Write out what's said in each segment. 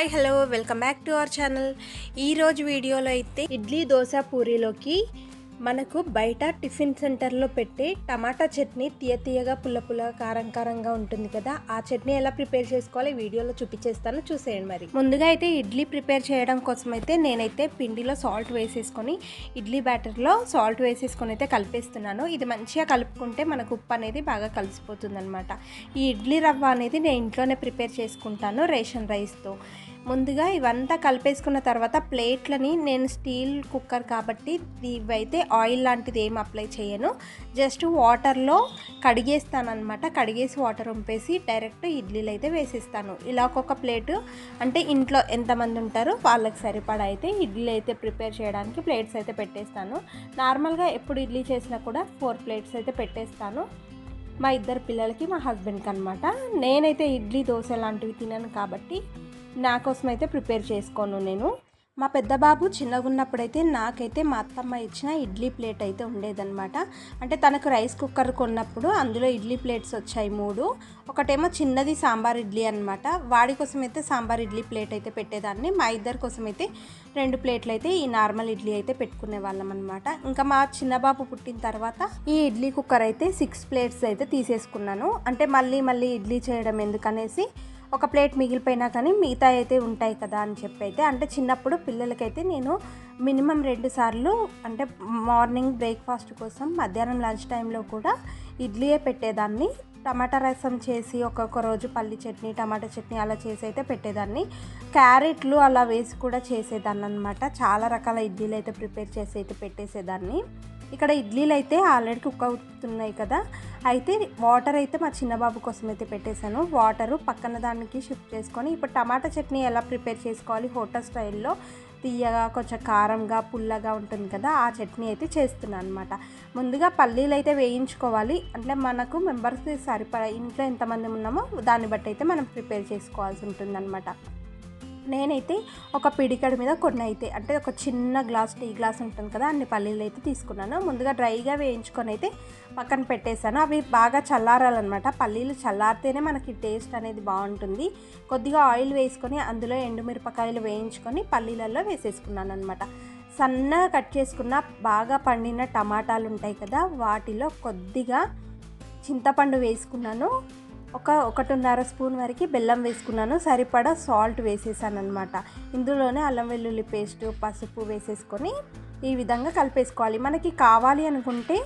Hi hello welcome back to our channel. ఈరోజు వీడియోలో అయితే ఇడ్లీ దోశ పూరీలోకి మనకు బయట టిఫిన్ సెంటర్లో పెట్టే టమాటా చట్నీ తీయ తీయగా పుల్ల పుల్ల కారం కారంగా ఉంటుంది కదా. ఆ చట్నీ ఎలా ప్రిపేర్ చేసుకోవాలి వీడియోలో చూపించేస్తాను. చూసేయండి మరి. ముందుగా అయితే ఇడ్లీ ప్రిపేర్ చేయడం కోసం అయితే నేనైతే పిండిలో సాల్ట్ వేసేసుకొని ఇడ్లీ బ్యాటర్లో సాల్ట్ వేసేసుకొని అయితే కలిపేస్తున్నాను. ఇది మంచిగా కలుపుకుంటే మనకు ఉప్పు అనేది బాగా కలిసిపోతుంది ఈ ఇడ్లీ రవ్వ అనేది నేను ఇంట్లోనే ప్రిపేర్ చేసుకుంటాను రేషన్ రైస్తో. ముందుగా ఇవంతా కలిపేసుకున్న తర్వాత ప్లేట్లని నేను స్టీల్ కుక్కర్ కాబట్టి ఇవైతే ఆయిల్ లాంటిది ఏం అప్లై చేయను. జస్ట్ వాటర్లో కడిగేస్తానమాట కడిగేసి వాటర్ ఉంపేసి డైరెక్ట్ ఇడ్లీలు అయితే వేసేస్తాను. ఇలా ఒక్కొక్క ప్లేటు అంటే ఇంట్లో ఎంతమంది ఉంటారో వాళ్ళకి సరిపడా అయితే ఇడ్లీ అయితే ప్రిపేర్ చేయడానికి ప్లేట్స్ అయితే పెట్టేస్తాను. నార్మల్గా ఎప్పుడు ఇడ్లీ చేసినా కూడా ఫోర్ ప్లేట్స్ అయితే పెట్టేస్తాను. మా ఇద్దరు పిల్లలకి మా హస్బెండ్కి అనమాట నేనైతే ఇడ్లీ దోశ లాంటివి తినను కాబట్టి నా కోసం అయితే ప్రిపేర్ చేసుకోను నేను. మా పెద్ద బాబు చిన్నగా ఉన్నప్పుడైతే నాకైతే మా అత్తమ్మ ఇచ్చిన ఇడ్లీ ప్లేట్ అయితే ఉండేదన్నమాట. అంటే తనకు రైస్ కుక్కర్ కొన్నప్పుడు అందులో ఇడ్లీ ప్లేట్స్ వచ్చాయి మూడు. ఒకటేమో చిన్నది సాంబార్ ఇడ్లీ అనమాట వాడి కోసం అయితే సాంబార్ ఇడ్లీ ప్లేట్ అయితే పెట్టేదాన్ని. మా ఇద్దరి కోసం అయితే రెండు ప్లేట్లు అయితే ఈ నార్మల్ ఇడ్లీ అయితే పెట్టుకునే వాళ్ళం అనమాట ఇంకా మా చిన్న బాబు పుట్టిన తర్వాత ఈ ఇడ్లీ కుక్కర్ అయితే సిక్స్ ప్లేట్స్ అయితే తీసేసుకున్నాను. అంటే మళ్ళీ మళ్ళీ ఇడ్లీ చేయడం ఎందుకనేసి ఒక ప్లేట్ మిగిలిపోయినా కానీ మిగతా అయితే ఉంటాయి కదా అని చెప్పి అయితే అంటే చిన్నప్పుడు పిల్లలకైతే నేను మినిమం రెండు సార్లు అంటే మార్నింగ్ బ్రేక్ఫాస్ట్ కోసం మధ్యాహ్నం లంచ్ టైంలో కూడా ఇడ్లీయే పెట్టేదాన్ని. టమాటా రసం చేసి ఒక్కొక్క రోజు పల్లి చట్నీ టమాటా చట్నీ అలా చేసి అయితే పెట్టేదాన్ని. క్యారెట్లు అలా వేసి కూడా చేసేదాన్ని అనమాట చాలా రకాల ఇడ్లీలు అయితే ప్రిపేర్ చేసి అయితే పెట్టేసేదాన్ని. ఇక్కడ ఇడ్లీలు అయితే ఆల్రెడీ కుక్ అవుతున్నాయి కదా. అయితే వాటర్ అయితే మా చిన్న బాబు కోసం అయితే పెట్టేశాను. వాటరు పక్కన దానికి షిఫ్ట్ చేసుకొని ఇప్పుడు టమాటా చట్నీ ఎలా ప్రిపేర్ చేసుకోవాలి హోటల్ స్టైల్లో? తీయగా కొంచెం కారంగా పుల్లగా ఉంటుంది కదా ఆ చట్నీ అయితే చేస్తున్నాను అనమాట ముందుగా పల్లీలు అయితే వేయించుకోవాలి. అంటే మనకు మెంబర్స్ సరిపడా ఇంట్లో ఎంతమంది ఉన్నామో దాన్ని బట్టి అయితే మనం ప్రిపేర్ చేసుకోవాల్సి ఉంటుందన్నమాట. నేనైతే ఒక పిడికడ మీద కొన్ని అయితే అంటే ఒక చిన్న గ్లాస్ టీ గ్లాస్ ఉంటుంది కదా అన్ని పల్లీలు అయితే తీసుకున్నాను. ముందుగా డ్రైగా వేయించుకొని అయితే పక్కన పెట్టేశాను. అవి బాగా చల్లారాలన్నమాట. పల్లీలు చల్లారితేనే మనకి టేస్ట్ అనేది బాగుంటుంది. కొద్దిగా ఆయిల్ వేసుకొని అందులో ఎండుమిరపకాయలు వేయించుకొని పల్లీలలో వేసేసుకున్నాను అనమాట సన్నగా కట్ చేసుకున్న బాగా పండిన టమాటాలు ఉంటాయి కదా వాటిలో కొద్దిగా చింతపండు వేసుకున్నాను. ఒక ఒకటిన్నర స్పూన్ వరకు బెల్లం వేసుకున్నాను. సరిపడా సాల్ట్ వేసేసాను అనమాట ఇందులోనే అల్లం వెల్లుల్లి పేస్ట్ పసుపు వేసేసుకొని ఈ విధంగా కలిపేసుకోవాలి. మనకి కావాలి అనుకుంటే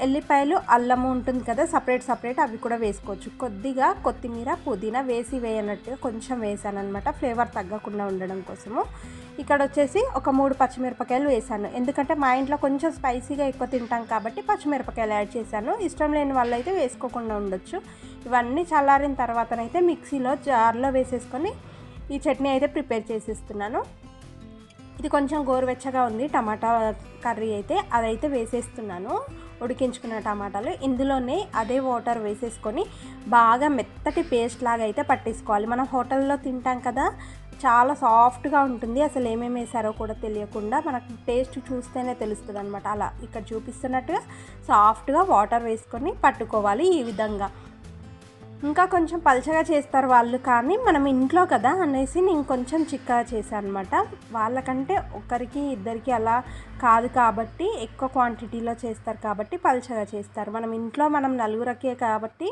ఎల్లిపాయలు అల్లము ఉంటుంది కదా సపరేట్ సపరేట్ అవి కూడా వేసుకోవచ్చు. కొద్దిగా కొత్తిమీర పుదీనా వేసి వేయనట్టుగా కొంచెం వేసాను అనమాట ఫ్లేవర్ తగ్గకుండా ఉండడం కోసము. ఇక్కడ వచ్చేసి ఒక మూడు పచ్చిమిరపకాయలు వేసాను. ఎందుకంటే మా ఇంట్లో కొంచెం స్పైసీగా ఎక్కువ తింటాం కాబట్టి పచ్చిమిరపకాయలు యాడ్ చేశాను. ఇష్టం లేని వాళ్ళు అయితే వేసుకోకుండా ఉండొచ్చు. ఇవన్నీ చల్లారిన తర్వాతనైతే మిక్సీలో జార్లో వేసేసుకొని ఈ చట్నీ అయితే ప్రిపేర్ చేసేస్తున్నాను. ఇది కొంచెం గోరువెచ్చగా ఉంది. టమాటా కర్రీ అయితే అదైతే వేసేస్తున్నాను. ఉడికించుకున్న టమాటాలు. ఇందులోనే అదే వాటర్ వేసేసుకొని బాగా మెత్తటి పేస్ట్ లాగా అయితే పట్టేసుకోవాలి. మనం హోటల్లో తింటాం కదా చాలా సాఫ్ట్గా ఉంటుంది. అసలు ఏమేమి వేసారో కూడా తెలియకుండా మనకు టేస్ట్ చూస్తేనే తెలుస్తుంది అనమాట అలా ఇక్కడ చూపిస్తున్నట్టుగా సాఫ్ట్గా వాటర్ వేసుకొని పట్టుకోవాలి ఈ విధంగా. ఇంకా కొంచెం పలచగా చేస్తారు వాళ్ళు కానీ మనం ఇంట్లో కదా అనేసి నేను కొంచెం చిక్కగా చేశాను అనమాట వాళ్ళకంటే ఒకరికి ఇద్దరికి అలా కాదు కాబట్టి ఎక్కువ క్వాంటిటీలో చేస్తారు కాబట్టి పలచగా చేస్తారు. మనం ఇంట్లో మనం నలుగురకే కాబట్టి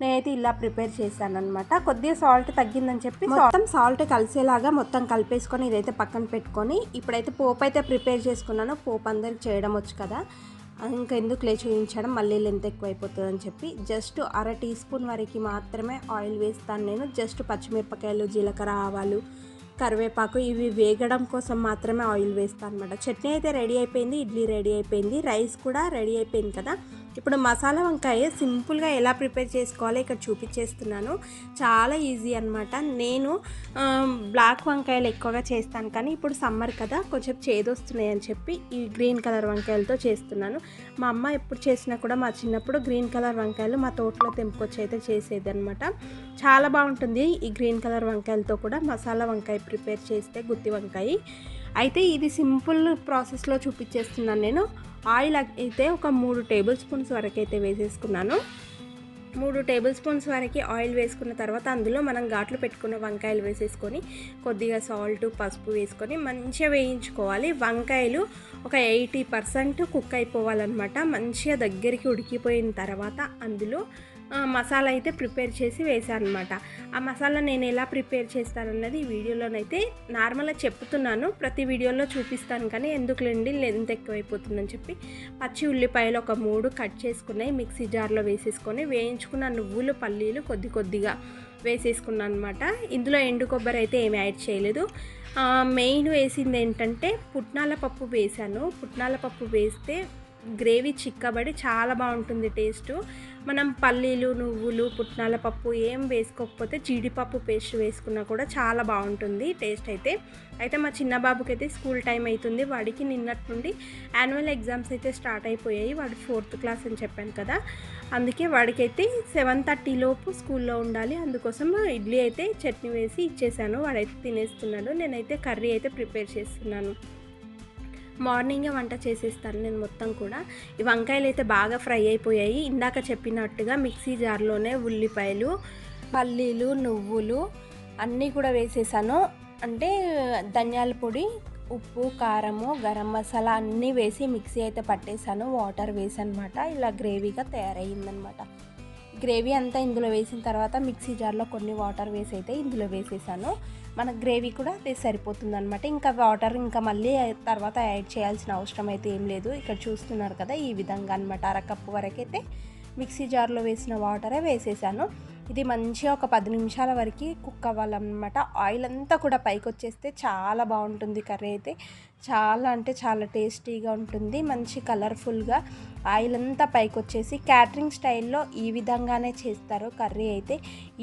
నేనైతే ఇలా ప్రిపేర్ చేశాను అనమాట కొద్దిగా సాల్ట్ తగ్గిందని చెప్పి మొత్తం సాల్ట్ కలిసేలాగా మొత్తం కలిపేసుకొని ఇదైతే పక్కన పెట్టుకొని ఇప్పుడైతే పోపు అయితే ప్రిపేర్ చేసుకున్నాను. పోపు అందరికి చేయడం వచ్చు కదా. ఇంకా ఎందుకు లే చూపించడం మళ్ళీ లెంత్ ఎక్కువ అయిపోతుంది అని చెప్పి జస్ట్ అర టీ స్పూన్ వరకు మాత్రమే ఆయిల్ వేస్తాను నేను. జస్ట్ పచ్చిమిరపకాయలు జీలకర్ర ఆవాలు కరివేపాకు ఇవి వేగడం కోసం మాత్రమే ఆయిల్ వేస్తాను అనమాట చట్నీ అయితే రెడీ అయిపోయింది ఇడ్లీ రెడీ అయిపోయింది రైస్ కూడా రెడీ అయిపోయింది కదా. ఇప్పుడు మసాలా వంకాయ సింపుల్గా ఎలా ప్రిపేర్ చేసుకోవాలో ఇక్కడ చూపించేస్తున్నాను. చాలా ఈజీ అనమాట నేను బ్లాక్ వంకాయలు ఎక్కువగా చేస్తాను కానీ ఇప్పుడు సమ్మర్ కదా కొంచెం చేదొస్తున్నాయి అని చెప్పి ఈ గ్రీన్ కలర్ వంకాయలతో చేస్తున్నాను. మా అమ్మ ఎప్పుడు చేసినా కూడా మా చిన్నప్పుడు గ్రీన్ కలర్ వంకాయలు మా తోటలో తెంపుకొచ్చి అయితే చేసేది అనమాట చాలా బాగుంటుంది ఈ గ్రీన్ కలర్ వంకాయలతో కూడా మసాలా వంకాయ ప్రిపేర్ చేస్తే గుత్తి వంకాయ. అయితే ఇది సింపుల్ ప్రాసెస్లో చూపించేస్తున్నాను నేను. ఆయిల్ అయితే ఒక మూడు టేబుల్ స్పూన్స్ వరకు అయితే వేసేసుకున్నాను. మూడు టేబుల్ స్పూన్స్ వరకు ఆయిల్ వేసుకున్న తర్వాత అందులో మనం ఘాట్లు పెట్టుకున్న వంకాయలు వేసేసుకొని కొద్దిగా సాల్ట్ పసుపు వేసుకొని మంచిగా వేయించుకోవాలి. వంకాయలు ఒక ఎయిటీ పర్సెంట్ కుక్ అయిపోవాలన్నమాట. మంచిగా దగ్గరికి ఉడికిపోయిన తర్వాత అందులో మసాలా అయితే ప్రిపేర్ చేసి వేసాను అనమాట ఆ మసాలా నేను ఎలా ప్రిపేర్ చేస్తానన్నది ఈ వీడియోలోనైతే నార్మల్గా చెప్తున్నాను. ప్రతి వీడియోలో చూపిస్తాను కానీ ఎందుకులేండి లెంత్ ఎక్కువైపోతుందని చెప్పి. పచ్చి ఉల్లిపాయలు ఒక మూడు కట్ చేసుకున్నాయి మిక్సీ జార్లో వేసేసుకొని వేయించుకున్న నువ్వులు పల్లీలు కొద్ది కొద్దిగా వేసేసుకున్నాను అనమాట ఇందులో ఎండు కొబ్బరి అయితే ఏమి యాడ్ చేయలేదు. మెయిన్ వేసింది ఏంటంటే పుట్నాల పప్పు వేసాను పుట్నాల పప్పు వేస్తే గ్రేవీ చిక్కబడి చాలా బాగుంటుంది టేస్ట్. మనం పల్లీలు నువ్వులు పుట్నాల పప్పు ఏం వేసుకోకపోతే జీడిపప్పు పేస్ట్ వేసుకున్నా కూడా చాలా బాగుంటుంది టేస్ట్ అయితే. అయితే మా చిన్న బాబుకి అయితే స్కూల్ టైం అవుతుంది వాడికి నిన్నటి నుండి యాన్యువల్ ఎగ్జామ్స్ అయితే స్టార్ట్ అయిపోయాయి వాడు ఫోర్త్ క్లాస్ అని చెప్పాను కదా. అందుకే వాడికైతే సెవెన్ థర్టీ లోపు స్కూల్లో ఉండాలి అందుకోసం ఇడ్లీ అయితే చట్నీ వేసి ఇచ్చేసాను వాడైతే తినేస్తున్నాడు నేనైతే కర్రీ అయితే ప్రిపేర్ చేస్తున్నాను. మార్నింగే వంట చేసేస్తాను నేను మొత్తం కూడా. ఈ వంకాయలు అయితే బాగా ఫ్రై అయిపోయాయి. ఇందాక చెప్పినట్టుగా మిక్సీ జార్లోనే ఉల్లిపాయలు పల్లీలు నువ్వులు అన్నీ కూడా వేసేసాను. అంటే ధనియాల పొడి ఉప్పు కారము గరం మసాలా అన్నీ వేసి మిక్సీ అయితే పట్టేశాను వాటర్ వేసి అనమాట ఇలా గ్రేవీగా తయారయ్యిందనమాట. గ్రేవీ అంతా ఇందులో వేసిన తర్వాత మిక్సీ జార్లో కొన్ని వాటర్ వేసి అయితే ఇందులో వేసేసాను. మన గ్రేవీ కూడా అది సరిపోతుంది అనమాట ఇంకా వాటర్ ఇంకా మళ్ళీ తర్వాత యాడ్ చేయాల్సిన అవసరం అయితే ఏం లేదు. ఇక్కడ చూస్తున్నారు కదా ఈ విధంగా అనమాట అరకప్పు వరకు అయితే మిక్సీ జార్లో వేసిన వాటరే వేసేసాను. ఇది మంచిగా ఒక పది నిమిషాల వరకు కుక్ అవ్వాలన్నమాట. ఆయిల్ అంతా కూడా పైకి వచ్చేస్తే చాలా బాగుంటుంది కర్రీ అయితే. చాలా అంటే చాలా టేస్టీగా ఉంటుంది మంచి కలర్ఫుల్గా. ఆయిల్ అంతా పైకి వచ్చేసి క్యాటరింగ్ స్టైల్లో ఈ విధంగానే చేస్తారు కర్రీ అయితే.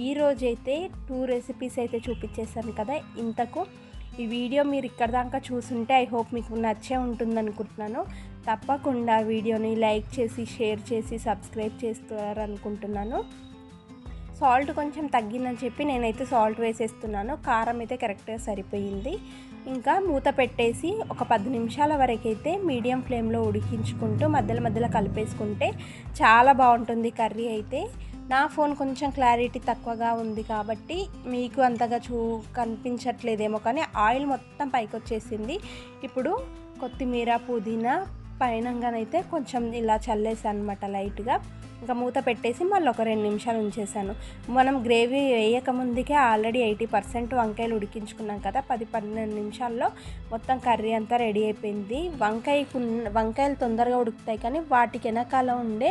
ఈరోజు అయితే టూ రెసిపీస్ అయితే చూపించేసాను కదా ఇంతకు. ఈ వీడియో మీరు ఇక్కడ దాకా చూసుంటే ఐ హోప్ మీకు నచ్చే ఉంటుంది అనుకుంటున్నాను. తప్పకుండా వీడియోని లైక్ చేసి షేర్ చేసి సబ్స్క్రైబ్ చేస్తారనుకుంటున్నాను. సాల్ట్ కొంచెం తగ్గిందని చెప్పి నేనైతే సాల్ట్ వేసేస్తున్నాను. కారం అయితే కరెక్ట్గా సరిపోయింది. ఇంకా మూత పెట్టేసి ఒక పది నిమిషాల వరకైతే మీడియం ఫ్లేమ్లో ఉడికించుకుంటూ మధ్యలో మధ్యలో కలిపేసుకుంటే చాలా బాగుంటుంది కర్రీ అయితే. నా ఫోన్ కొంచెం క్లారిటీ తక్కువగా ఉంది కాబట్టి మీకు అంతగా చూ కనిపించట్లేదేమో కానీ ఆయిల్ మొత్తం పైకి వచ్చేసింది ఇప్పుడు కొత్తిమీర పుదీనా పైనంగానైతే కొంచెం ఇలా చల్లేసాను అనమాట లైట్గా. ఇంకా మూత పెట్టేసి మళ్ళీ ఒక రెండు నిమిషాలు ఉంచేసాను మనం గ్రేవీ వేయక ముందుకే ఆల్రెడీ ఎయిటీ పర్సెంట్ వంకాయలు ఉడికించుకున్నాం కదా పది పన్నెండు నిమిషాల్లో మొత్తం కర్రీ అంతా రెడీ అయిపోయింది. వంకాయకు వంకాయలు తొందరగా ఉడుకుతాయి కానీ వాటికి వెనకాల ఉండే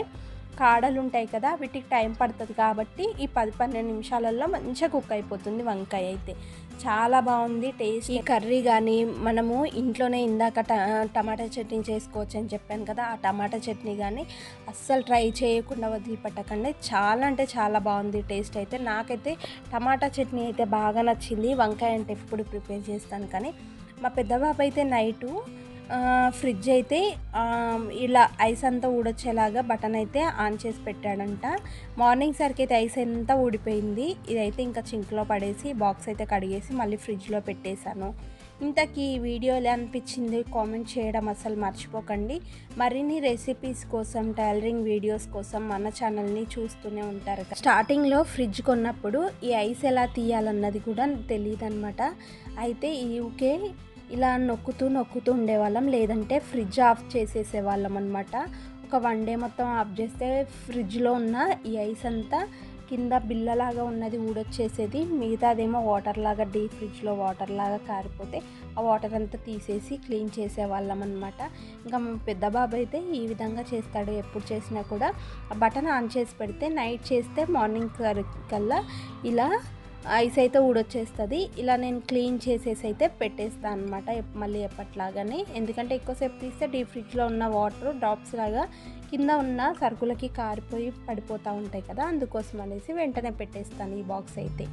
కాడలు ఉంటాయి కదా వీటికి టైం పడుతుంది కాబట్టి ఈ పది పన్నెండు నిమిషాలలో మంచిగా కుక్ అయిపోతుంది వంకాయ అయితే. చాలా బాగుంది టేస్ట్. ఈ కర్రీ కానీ మనము ఇంట్లోనే ఇందాక ట టమాటా చట్నీ చేసుకోవచ్చు అని చెప్పాను కదా ఆ టమాటా చట్నీ కానీ అస్సలు ట్రై చేయకుండా వదిలిపెట్టకండి. చాలా అంటే చాలా బాగుంది టేస్ట్ అయితే. నాకైతే టమాటా చట్నీ అయితే బాగా నచ్చింది. వంకాయ అంటే ఎప్పుడు ప్రిపేర్ చేస్తాను కానీ మా పెద్ద బాబు అయితే నైటు ఫ్రిడ్జ్ అయితే ఇలా ఐస్ అంతా ఊడొచ్చేలాగా బటన్ అయితే ఆన్ చేసి పెట్టాడంట. మార్నింగ్ సరికి అయితే ఐస్ అంతా ఊడిపోయింది. ఇదైతే ఇంకా చింక్లో పడేసి బాక్స్ అయితే కడిగేసి మళ్ళీ ఫ్రిడ్జ్లో పెట్టేశాను. ఇంతకీ ఈ వీడియో ఎలా అనిపించింది? కామెంట్ చేయడం అసలు మర్చిపోకండి. మరిన్ని రెసిపీస్ కోసం టైలరింగ్ వీడియోస్ కోసం మన ఛానల్ని చూస్తూనే ఉంటారు స్టార్టింగ్లో ఫ్రిడ్జ్ కొన్నప్పుడు ఈ ఐస్ ఎలా తీయాలన్నది కూడా తెలియదు అనమాట అయితే ఈ ఊకే ఇలా నొక్కుతూ నొక్కుతూ ఉండేవాళ్ళం. లేదంటే ఫ్రిడ్జ్ ఆఫ్ చేసేసేవాళ్ళం అనమాట ఒక వన్ డే మొత్తం ఆఫ్ చేస్తే ఫ్రిడ్జ్లో ఉన్న ఈ ఐస్ అంతా కింద బిల్లలాగా ఉన్నది ఊడొచ్చేసేది. మిగతాదేమో వాటర్ లాగా డీప్ ఫ్రిడ్జ్లో వాటర్ లాగా కారిపోతే ఆ వాటర్ అంతా తీసేసి క్లీన్ చేసేవాళ్ళం అనమాట ఇంకా మా పెద్ద బాబు అయితే ఈ విధంగా చేస్తాడు. ఎప్పుడు చేసినా కూడా ఆ బటన్ ఆన్ చేసి పెడితే నైట్ చేస్తే మార్నింగ్ కల్లా ఇలా ఐస్ అయితే ఊడొచ్చేస్తుంది. ఇలా నేను క్లీన్ చేసేసి అయితే పెట్టేస్తాను అనమాట మళ్ళీ ఎప్పట్లాగానే. ఎందుకంటే ఎక్కువసేపు తీస్తే డీప్ ఫ్రిడ్జ్లో ఉన్న వాటర్ డ్రాప్స్ లాగా కింద ఉన్న సరుకులకి కారిపోయి పడిపోతూ ఉంటాయి కదా అందుకోసం అనేసి వెంటనే పెట్టేస్తాను ఈ బాక్స్ అయితే.